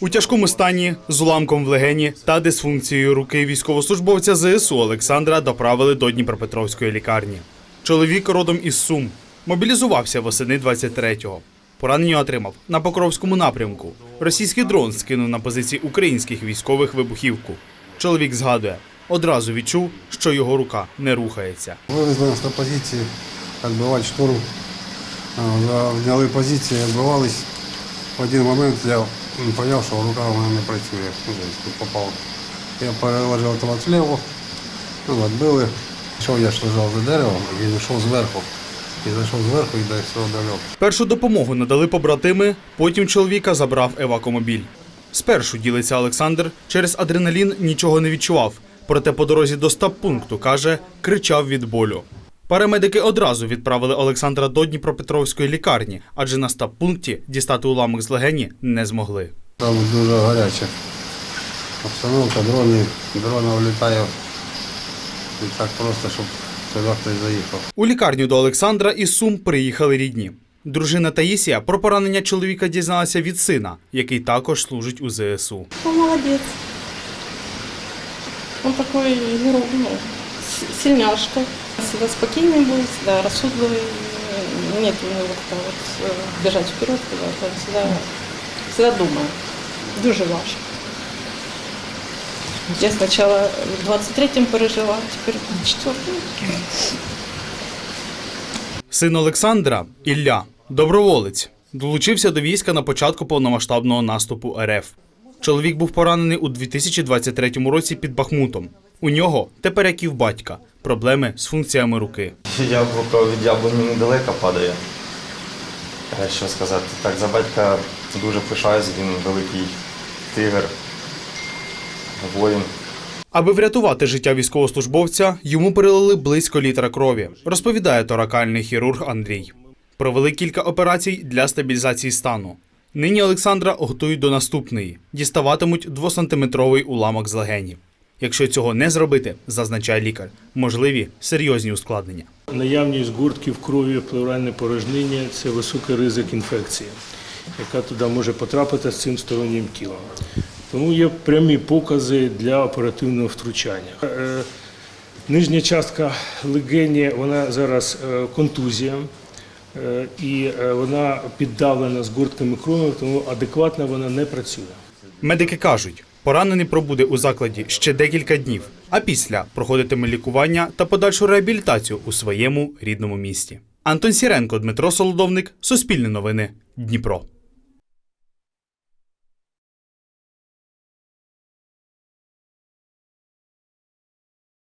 У тяжкому стані з уламком в легені та дисфункцією руки військовослужбовця ЗСУ Олександра доправили до Дніпропетровської лікарні. Чоловік родом із Сум мобілізувався восени 23-го. Поранення отримав на Покровському напрямку. Російський дрон скинув на позиції українських військових вибухівку. Чоловік згадує, одразу відчув, що його рука не рухається. Вивезли нас на позиції, відбивати штурм. Зняли позиції, відбивались. В один момент я зрозумів, рука у мене не працює. Ну, попав. Я переложив автомат вліво, ну, відбили. Йшов я ж лежав за деревом, він йшов зверху. І зайшов зверху і до всього. Першу допомогу надали побратими, потім чоловіка забрав евакомобіль. Спершу ділиться Олександр, через адреналін нічого не відчував. Проте по дорозі до стаб-пункту, каже, кричав від болю. Парамедики одразу відправили Олександра до Дніпропетровської лікарні, адже на стаб-пункті дістати уламок з легені не змогли. Там дуже гаряча обстановка, дрони, дрона влітає. І так просто, щоб сюди хтось заїхав. У лікарню до Олександра із Сум приїхали рідні. Дружина Таїсія про поранення чоловіка дізналася від сина, який також служить у ЗСУ. Он молодец. Он такой герой, ну, сильняшка Всегда спокойный был, всегда рассудливый. Нет у него как вот э, бежать вперед куда-то. Он всегда, всегда думает. Дуже важко. Я сначала в 23-м пережила, теперь в 24-м. Син Олександра Ілля, доброволець, долучився до війська на початку повномасштабного наступу РФ. Чоловік був поранений у 2023 році під Бахмутом. У нього, тепер як і в батька, проблеми з функціями руки. Яблуко від яблуні недалеко падає. Що сказати? Так, за батька дуже пишаюсь, він великий тигр, воїн. Аби врятувати життя військовослужбовця, йому перелили близько літра крові, розповідає торакальний хірург Андрій. Провели кілька операцій для стабілізації стану. Нині Олександра готують до наступної, діставатимуть двосантиметровий уламок з легені. Якщо цього не зробити, зазначає лікар, можливі серйозні ускладнення. Наявність гуртків крові плевральне порожниння це високий ризик інфекції, яка туди може потрапити з цим стороннім тілом. Тому є прямі покази для оперативного втручання. Е, Нижня частка легені, вона зараз е, контузія, е, і вона піддавлена з гуртками крові, тому адекватно вона не працює. Медики кажуть, поранений пробуде у закладі ще декілька днів, а після проходитиме лікування та подальшу реабілітацію у своєму рідному місті. Антон Сіренко, Дмитро Солодовник, Суспільне новини, Дніпро.